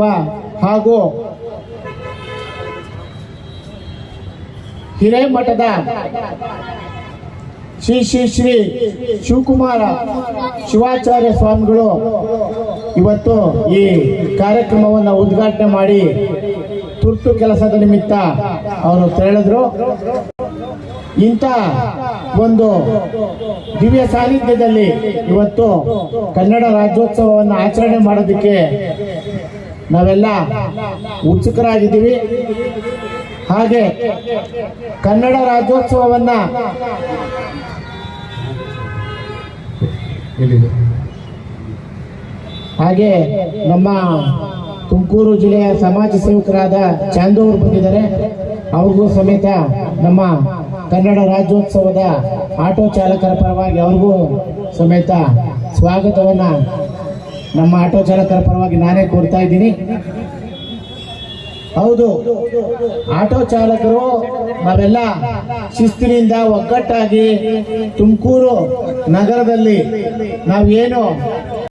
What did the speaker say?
ಹಾಗೂ ಹಿರೇಮಠದ ಶ್ರೀ ಶ್ರೀ ಶ್ರೀ ಶಿವಕುಮಾರ ಶಿವಾಚಾರ್ಯ ಸ್ವಾಮಿಗಳು ಇವತ್ತು ಈ ಕಾರ್ಯಕ್ರಮವನ್ನು ಉದ್ಘಾಟನೆ ಮಾಡಿ ತುರ್ತು ಕೆಲಸದ ನಿಮಿತ್ತ ಅವರು ತೆರಳಿದ್ರು. ಇಂಥ ಒಂದು ದಿವ್ಯ ಸಾನ್ನಿಧ್ಯದಲ್ಲಿ ಇವತ್ತು ಕನ್ನಡ ರಾಜ್ಯೋತ್ಸವವನ್ನು ಆಚರಣೆ ಮಾಡೋದಕ್ಕೆ ನಾವೆಲ್ಲ ಉತ್ಸುಕರಾಗಿದ್ದೀವಿ. ಹಾಗೆ ಕನ್ನಡ ರಾಜ್ಯೋತ್ಸವವನ್ನ ಹಾಗೆ ನಮ್ಮ ತುಮಕೂರು ಜಿಲ್ಲೆಯ ಸಮಾಜ ಸೇವಕರಾದ ಚಾಂದು ಅವರು ಬಂದಿದ್ದಾರೆ. ಅವ್ರಿಗೂ ಸಮೇತ ನಮ್ಮ ಕನ್ನಡ ರಾಜ್ಯೋತ್ಸವದ ಆಟೋ ಚಾಲಕರ ಪರವಾಗಿ ಅವ್ರಿಗೂ ಸಮೇತ ಸ್ವಾಗತವನ್ನ ನಮ್ಮ ಆಟೋ ಚಾಲಕರ ಪರವಾಗಿ ನಾನೇ ಕೊಡ್ತಾ ಇದ್ದೀನಿ. ಹೌದು, ಆಟೋ ಚಾಲಕರು ನಾವೆಲ್ಲ ಶಿಸ್ತಿನಿಂದ ಒಗ್ಗಟ್ಟಾಗಿ ತುಮಕೂರು ನಗರದಲ್ಲಿ ನಾವೇನು